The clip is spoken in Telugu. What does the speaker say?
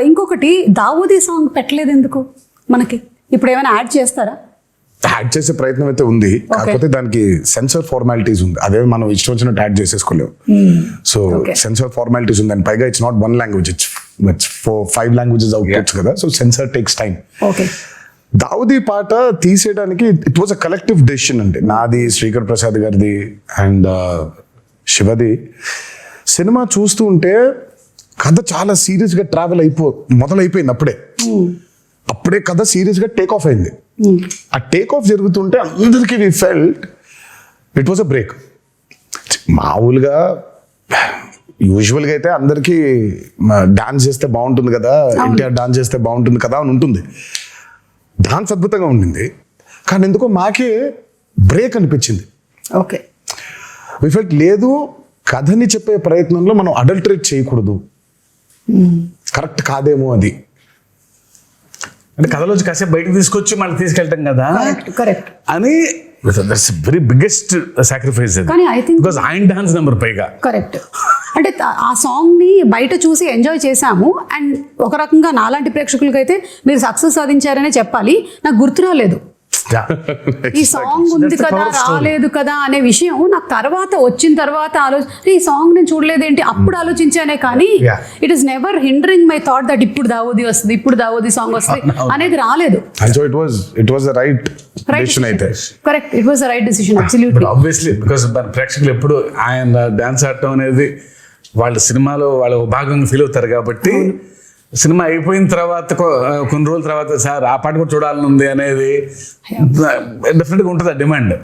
ఇంకొకటి దావూదీ సాంగ్ పెట్టలేదు ఎందుకు మనకి? ఇప్పుడు ఏమైనా యాడ్ చేస్తారా? యాడ్ చేసే ప్రయత్నం అయితే ఉంది. కాకపోతే దానికి సెన్సర్ ఫార్మాలిటీస్ ఉంది. అదే మనం ఇష్టం వచ్చినట్టు యాడ్ చేసేసుకోలేము. సో. సెన్సర్ ఫార్మాలిటీస్ ఉంది. అండ్ పైగా it's not one language it's it's four five languages outputs కదా. So censor takes time okay Daavudi పాట తీసేయడానికి it was a collective decision అండి. నాది శ్రీకర్ ప్రసాద్ గారిది అండ్ శివది. సినిమా చూస్తూ ఉంటే కథ చాలా సీరియస్గా ట్రావెల్ అయిపో మొదలైపోయింది అప్పుడే. అప్పుడే కథ సీరియస్గా టేక్ ఆఫ్ అయింది ఆ టేక్ ఆఫ్ జరుగుతుంటే అందరికీ we felt it was a break మామూలుగా యూజువల్గా అయితే అందరికీ డాన్స్ చేస్తే బాగుంటుంది కదా ఎన్టీఆర్ డాన్స్ చేస్తే బాగుంటుంది కదా అని ఉంటుంది. డాన్స్ అద్భుతంగా ఉండింది. కానీ ఎందుకో మాకే బ్రేక్ అనిపించింది. ఓకే వి ఫెల్ట్ లేదు కథని చెప్పే ప్రయత్నంలో మనం అడల్టరేట్ చేయకూడదు. కరెక్ట్ కాదేమో అది. అంటే కథలోంచి కాసేపు బయటకు తీసుకొచ్చి మళ్ళీ తీసుకెళ్ళటం కదా? కరెక్ట్ కరెక్ట్ అని దట్స్ వెరీ బిగ్గెస్ట్ సాక్రిఫైస్ అది. కానీ think- బికాస్ ఆయన డాన్స్ నెంబర్ పైగా. కరెక్ట్ అంటే ఆ సాంగ్ని బయట చూసి ఎంజాయ్ చేశాము. అండ్ ఒక రకంగా నాలాంటి ప్రేక్షకులకైతే మీరు సక్సెస్ సాధించారనే చెప్పాలి. నాకు గుర్తు రాలేదు. ఈ సాంగ్ ఉంది కదా. రాలేదు కదా అనే విషయం నాకు తర్వాత వచ్చిన తర్వాత ఆలోచన ఈ సాంగ్ నేను చూడలేదేంటి? అప్పుడు ఆలోచించానే కానీ. It is never hindering my thought that ఇప్పుడు దావోది వస్తుంది ఇప్పుడు దావోది సాంగ్ వస్తుంది అనేది రాలేదు. So it the right decision అయితే correct it was the right decision but absolutely obviously because మన ప్రేక్షకులు ఎప్పుడు ఆయన డాన్స్ ఆడటం అనేది వాళ్ళ సినిమాలో వాళ్ళ భాగంగా ఫీల్ అవుతారు కాబట్టి సినిమా అయిపోయిన తర్వాత కొన్ని రోజుల తర్వాత సార్ ఆ పాట కూడా చూడాలని ఉంది అనేది డెఫినెట్గా ఉంటుంది ఆ డిమాండ్?